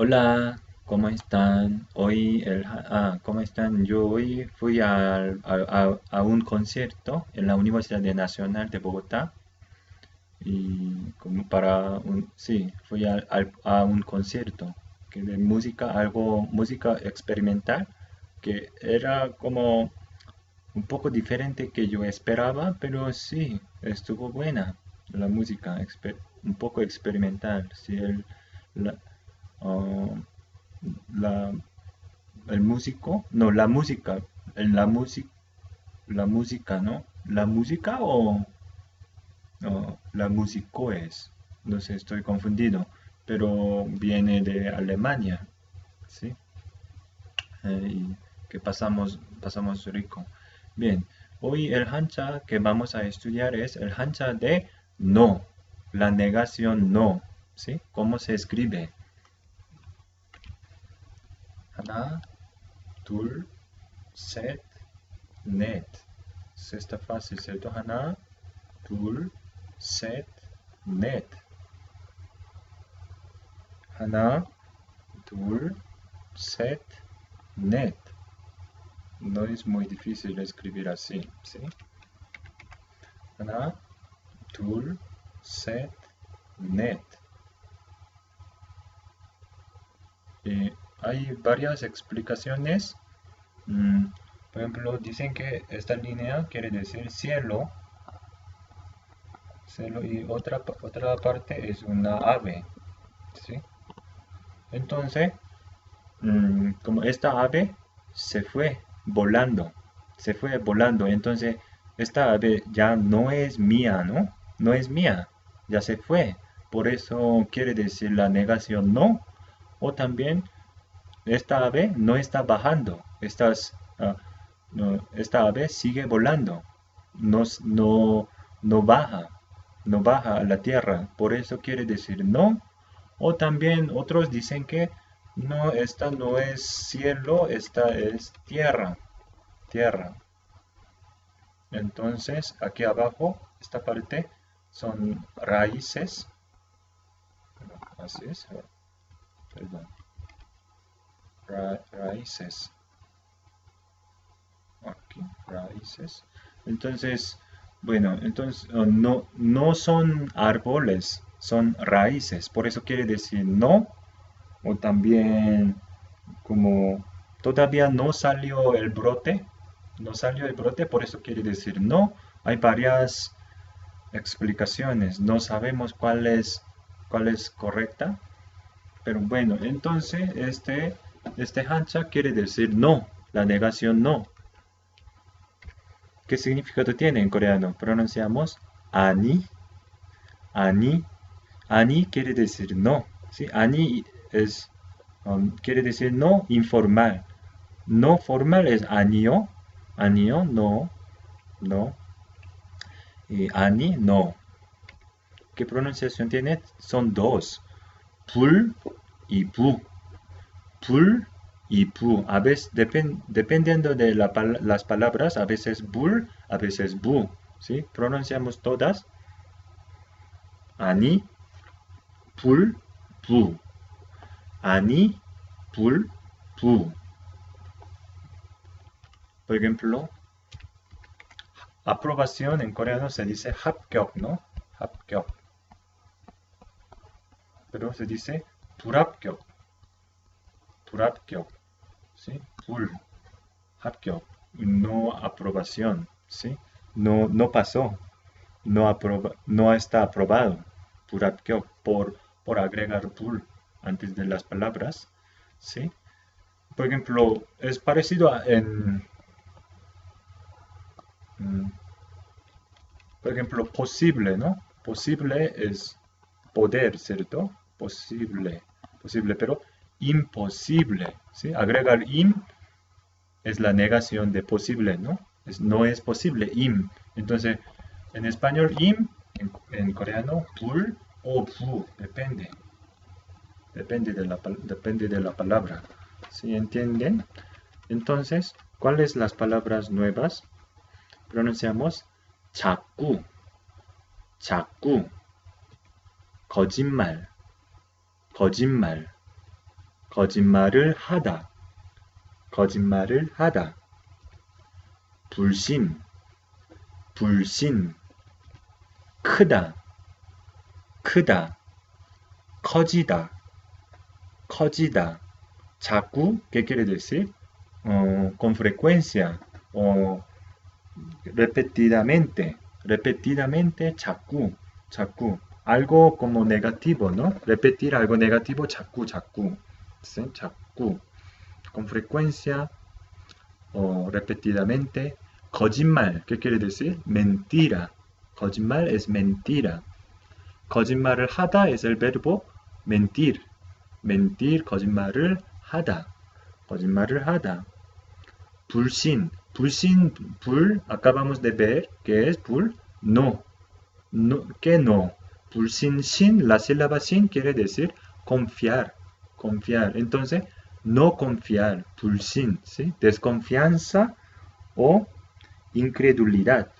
Hola, ¿cómo están? Hoy, el, ah, ¿cómo están? Yo hoy fui a, a- a un concierto en la Universidad Nacional de Bogotá y como para un, sí, fui al- a, un concierto que de música, algo, música experimental, que era como un poco diferente que yo esperaba, pero sí, estuvo buena la música, un poco experimental, sí, el, ah, la- el músico, no, la música, la música, la música, ¿no? La música o, o la músico es, no sé, estoy confundido, pero viene de Alemania, ¿sí? Y que pasamos, pasamos rico. Bien, hoy el hancha que vamos a estudiar es el hancha de no, la negación no, ¿sí? ¿Cómo se escribe? Haná, Tul, Set, Net. Isso está fácil, certo? Haná, Tul, Set, Net. Hana, Tul, Set, Net. No es muy difícil escribir escrever assim, Hana, Haná, Tul, Set, Net. Eh, hay varias explicaciones. Mm, por ejemplo, dicen que esta línea quiere decir cielo, cielo y otra, otra parte es una ave, ¿sí? Entonces, mm, como esta ave se fue volando, se fue volando, entonces esta ave ya no es mía, ¿no? No es mía, ya se fue. Por eso quiere decir la negación no. O también esta ave no está bajando, estas, ah, no, esta ave sigue volando, no, no, no baja, no baja a la tierra, por eso quiere decir no. O también otros dicen que no, esta no es cielo, esta es tierra, tierra. Entonces, aquí abajo, esta parte son raíces, así es, perdón, ra- raíces. aquí, raíces. Entonces, bueno, entonces eh, no, no son árboles, son raíces. Por eso quiere decir no, o también como todavía no salió el brote, no salió el brote, por eso quiere decir no. Hay varias explicaciones, no sabemos cuál es, cuál es correcta, pero bueno, entonces este, este hancha quiere decir no, la negación no. ¿Qué significado tiene en coreano? Pronunciamos ani, ani, ani quiere decir no, ¿sí? Ani es, um, quiere decir no informal. No formal es anío, anío, no, no. Y ani, no. ¿Qué pronunciación tiene? Son dos. 불 y 부 불 y 부. A veces, depen- dependiendo de la pal- las palabras, a veces 불, a veces 부. ¿Sí? Pronunciamos todas. 아니, 불, 부. 아니, 불, 부. Por ejemplo, aprobación en coreano se dice 합격, ¿no? 합격. Pero se dice 불합격. 불합격. ¿Sí? 불. 합격. No aprobación. ¿Sí? No, no pasó. No, aproba- no está aprobado. 불합격. Por, por agregar 불 antes de las palabras. ¿Sí? Por ejemplo, es parecido a en... mm, Por ejemplo, posible, ¿no? Posible es poder, ¿cierto? Posible, posible, pero imposible, ¿sí? Agregar im es la negación de posible, ¿no? Es, no es posible, im. Entonces, en español, im, en, en coreano, 불 o 부, depende. Depende de la, pal- depende de la palabra. ¿Sí entienden? Entonces, ¿cuáles las palabras nuevas? Pronunciamos 자꾸, 자꾸, 거짓말, 거짓말, 거짓말을 하다. 거짓말을 하다. 불신, 불신. 크다, 크다. 커지다, 커지다. 자꾸, ¿qué quiere decir? Uh, con frecuencia o repetidamente, repetidamente, 자꾸, 자꾸. algo como negativo, ¿no? Repetir algo negativo, 자꾸, 자꾸. ¿sí? 자꾸. Con frecuencia o repetidamente. 거짓말, ¿qué quiere decir? Mentira. 거짓말 es mentira. 거짓말을 하다 es el verbo mentir. mentir, 거짓말을 하다. 거짓말을 하다. 불신, 불신, 불, acabamos de ver que es 불, no. no que no. Pulsin sin, la sílaba sin quiere decir confiar, confiar. Entonces, no confiar, pulsin. Desconfianza o incredulidad.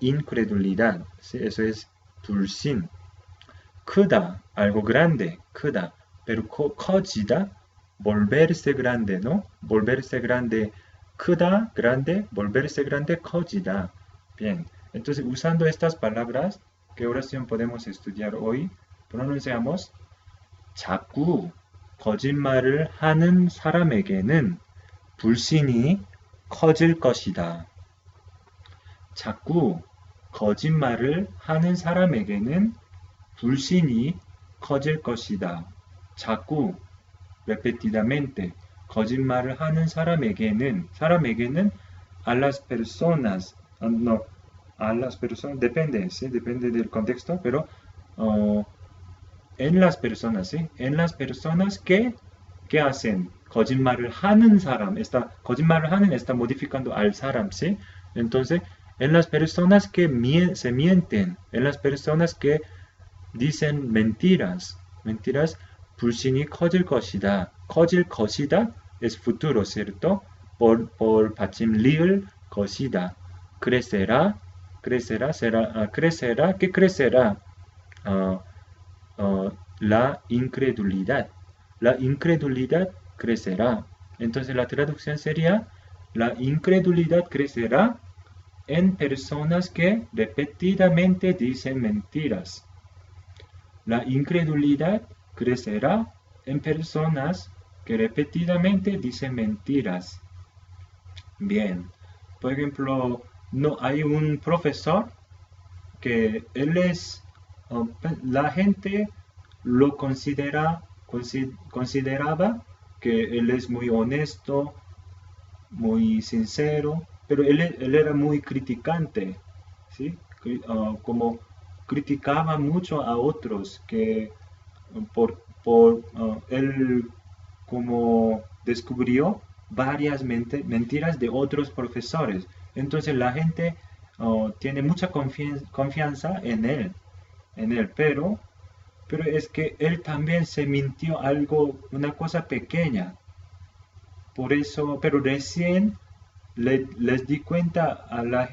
Incredulidad, ¿sí? Eso es pulsin. Kuda, algo grande, kuda. Pero kojida, volverse grande, ¿no? Volverse grande, kuda, grande, volverse grande, kojida. Bien, entonces usando estas palabras, ¿qué oración podemos estudiar hoy? Pronunciamos 자꾸, 거짓말을 하는 사람에게는 불신이 커질 것이다. 자꾸 거짓말을 하는 사람에게는 불신이 커질 것이다. 자꾸 repetidamente 거짓말을 하는 사람에게는 사람에게는 las personas no a las personas, depende, ¿sí? depende del contexto, pero uh, en las personas, ¿sí? en las personas que, que hacen 거짓말을 하는 사람, está, 거짓말을 하는 está modificando al 사람, ¿sí? Entonces, en las personas que mien, se mienten, en las personas que dicen mentiras, mentiras, 불신이 커질 것이다. 커질 것이다 es futuro, ¿cierto? Por, por 받침 리을 것이다. crecerá, crecerá, será, uh, crecerá, ¿qué crecerá? Uh, uh, la incredulidad. La incredulidad crecerá. Entonces la traducción sería, la incredulidad crecerá en personas que repetidamente dicen mentiras. La incredulidad crecerá en personas que repetidamente dicen mentiras. Bien, por ejemplo, no hay un profesor que él es, la gente lo considera, consideraba que él es muy honesto, muy sincero, pero él, era muy criticante, ¿sí? Uh, como criticaba mucho a otros que por, por uh, él como descubrió varias mentiras de otros profesores entonces la gente oh, tiene mucha confianza en él, en él, pero, pero es que él también se mintió algo, una cosa pequeña. Por eso, pero recién le, les di cuenta a la,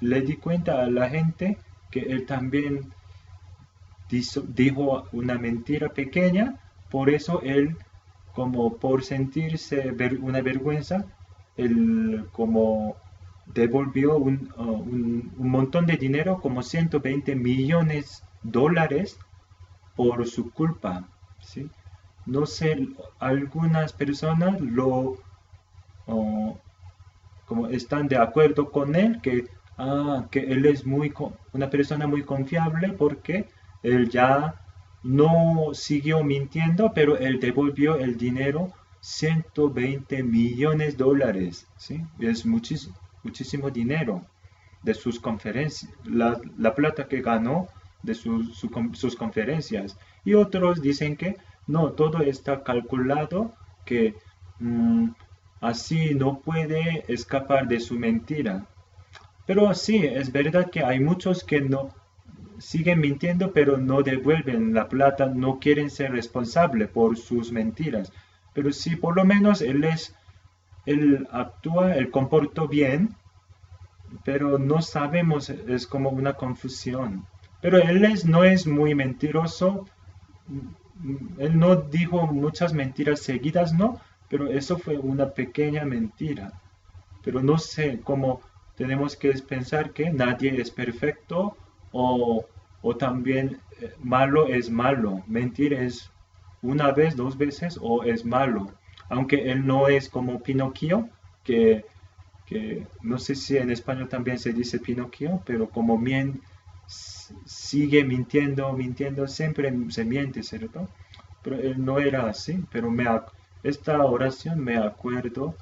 di cuenta a la gente que él también dijo una mentira pequeña, por eso él, como por sentirse una vergüenza, él como devolvió uh, un, un, montón de dinero, como 120 millones dólares, por su culpa. ¿sí? No sé, algunas personas lo como están de acuerdo con él que, ah, que él es muy una persona muy confiable porque él ya no siguió mintiendo, pero él devolvió el dinero 120 millones de dólares. ¿sí? Es muchísimo muchísimo dinero de sus conferencias, la, plata que ganó de sus conferencias. Y otros dicen que no, todo está calculado, que mm, así no puede escapar de su mentira. Pero sí, es verdad que hay muchos que no siguen mintiendo, pero no devuelven la plata, no quieren ser responsables por sus mentiras. Pero sí, por lo menos él es él actúa, él comportó bien, pero no sabemos, es como una confusión. Pero él es, no es muy mentiroso, él no dijo muchas mentiras seguidas, no, pero eso fue una pequeña mentira. Pero no sé cómo tenemos que pensar que nadie es perfecto o, o también eh, malo es malo. Mentir es una vez, dos veces o es malo. Aunque él no es como Pinocchio, que, que no sé si en español también se dice Pinocchio, pero como bien sigue mintiendo, mintiendo, siempre se miente, ¿cierto? Pero él no era así, pero me, esta oración me acuerdo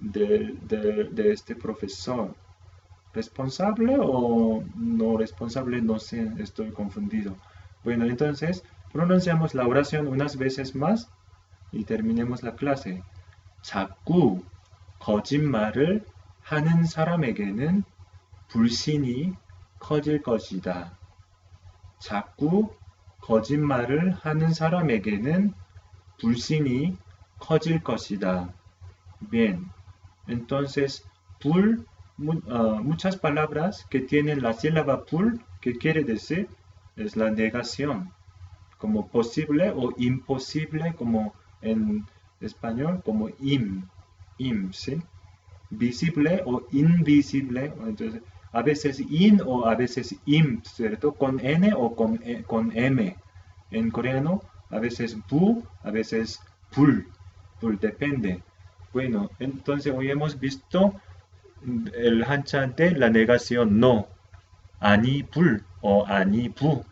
de, de, este profesor. ¿Responsable o no responsable? No sé, estoy confundido. Bueno, entonces pronunciamos la oración unas veces más y terminemos la clase. 자꾸 거짓말을 하는 사람에게는 불신이 커질 것이다. 자꾸 거짓말을 하는 사람에게는 불신이 커질 것이다. Bien. Entonces, pul, uh, muchas palabras que tienen la sílaba pul, que quiere decir es la negación, como posible o imposible, como en español, como im, im, ¿sí? Visible o invisible, entonces a veces in o a veces im, ¿cierto? Con n o con, e, con m. En coreano, a veces bu, a veces pul, pul, depende. Bueno, entonces hoy hemos visto el hanchan de la negación no, ani pul o ani bu.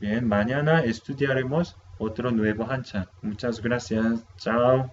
Bien, mañana estudiaremos otro nuevo hanchan. Muchas gracias. Chao.